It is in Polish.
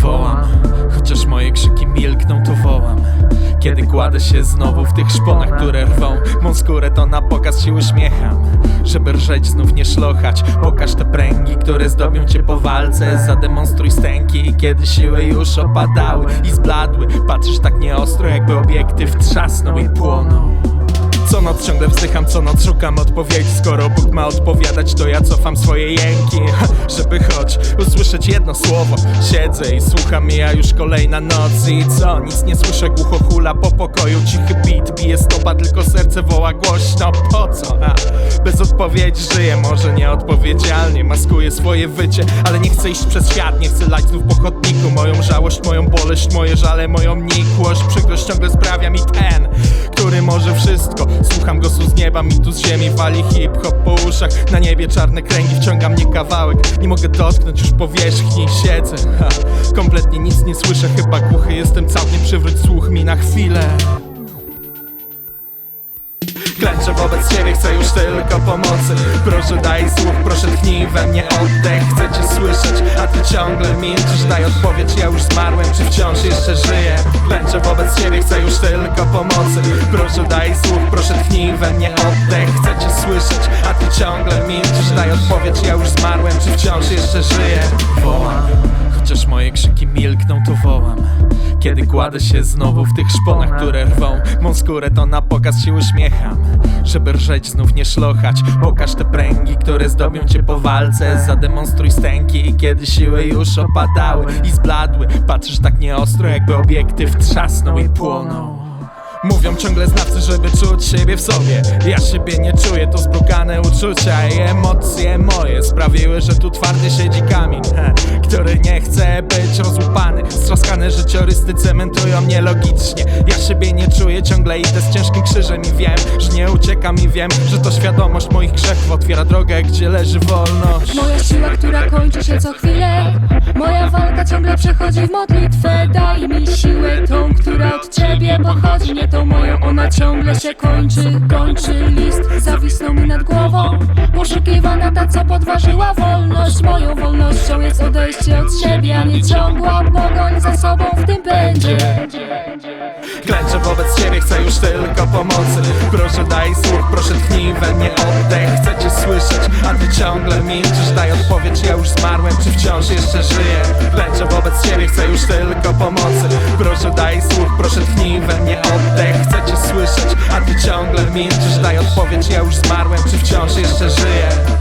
Wołam, chociaż moje krzyki milkną, to wołam. Kiedy kładę się znowu w tych szponach, które rwą Mą skórę to na pokaz się uśmiecham Żeby rżeć znów nie szlochać. Pokaż te pręgi, które zdobią cię po walce. Zademonstruj stęki, kiedy siły już opadały I zbladły, patrzysz tak nieostro jakby obiektyw trzasnął i płonął. Co noc ciągle wzdycham, co noc szukam odpowiedzi. Skoro Bóg ma odpowiadać, to ja cofam swoje jęki Żeby choć usłyszeć jedno słowo. Siedzę i słucham, mija już kolejna noc. I co? Nic nie słyszę, głucho hula po pokoju. Cichy beat, bije stopa, tylko serce woła głośno. Po co? A, bez odpowiedzi żyję, może nieodpowiedzialnie. Maskuję swoje wycie, ale nie chcę iść przez świat. Nie chcę lać znów po chodniku. Moją żałość, moją boleść, moje żale, moją nikłość. Przykrość ciągle sprawia mi ten, który może wszystko. Słucham głosu z nieba, mi tu z ziemi wali hip-hop po uszach. Na niebie czarne kręgi, wciąga mnie kawałek Nie mogę dotknąć już powierzchni, siedzę. Ha, Kompletnie nic nie słyszę, chyba głuchy jestem całkiem Przywróć słuch mi na chwilę. Klęczę wobec ciebie, chcę już tylko pomocy. Proszę daj słuch, proszę tchnij we mnie oddech. Chcę cię słyszeć, a ty ciągle milczysz. Daj odpowiedź, ja już zmarłem, czy wciąż jeszcze żyję? Klęczę wobec ciebie, chcę już tylko pomocy. Proszę daj słuch, proszę tchnij we mnie oddech A ty ciągle milczysz. Daj odpowiedź, ja już zmarłem, czy wciąż jeszcze żyję? Wołam, chociaż moje krzyki milkną, to wołam. Kiedy kładę się znowu w tych szponach, które rwą Mą skórę to na pokaz się uśmiecham. Żeby rżeć znów nie szlochać. Pokaż te pręgi, które zdobią cię po walce. Zademonstruj stęki, kiedy siły już opadały I zbladły, patrzysz tak nieostro jakby obiektyw trzasnął i płonął Mówią ciągle znawcy, żeby czuć siebie w sobie. Ja siebie nie czuję, to zbrukane uczucia I emocje moje sprawiły, że tu twardy siedzi kamień Który nie chce być rozłupany. Strzaskane życiorysty cementują mnie logicznie Ja siebie nie czuję, ciągle idę z ciężkim krzyżem I wiem, że nie uciekam i wiem, że to świadomość moich grzechów Otwiera drogę, gdzie leży wolność. Moja siła, która kończy się co chwilę. Moja walka ciągle przechodzi w modlitwę. Daj mi siłę ciebie pochodzi Nie tą moją, ona ciągle się kończy Kończy list, zawisnął mi nad głową. Poszukiwana ta, co podważyła wolność Moją wolnością jest odejście od siebie A nie ciągła pogoń za sobą w tym pędzie wobec ciebie, chcę już tylko pomocy. Proszę daj słuch, proszę tchnij we mnie oddech. Chcę cię słyszeć, a ty ciągle milczysz. Daj odpowiedź, ja już zmarłem, czy wciąż jeszcze żyję? Klęczę wobec ciebie, chcę już tylko pomocy. Proszę daj słuch, proszę tchnij we mnie oddech. Chcę cię słyszeć, a ty ciągle milczysz. Daj odpowiedź, ja już zmarłem, czy wciąż jeszcze żyję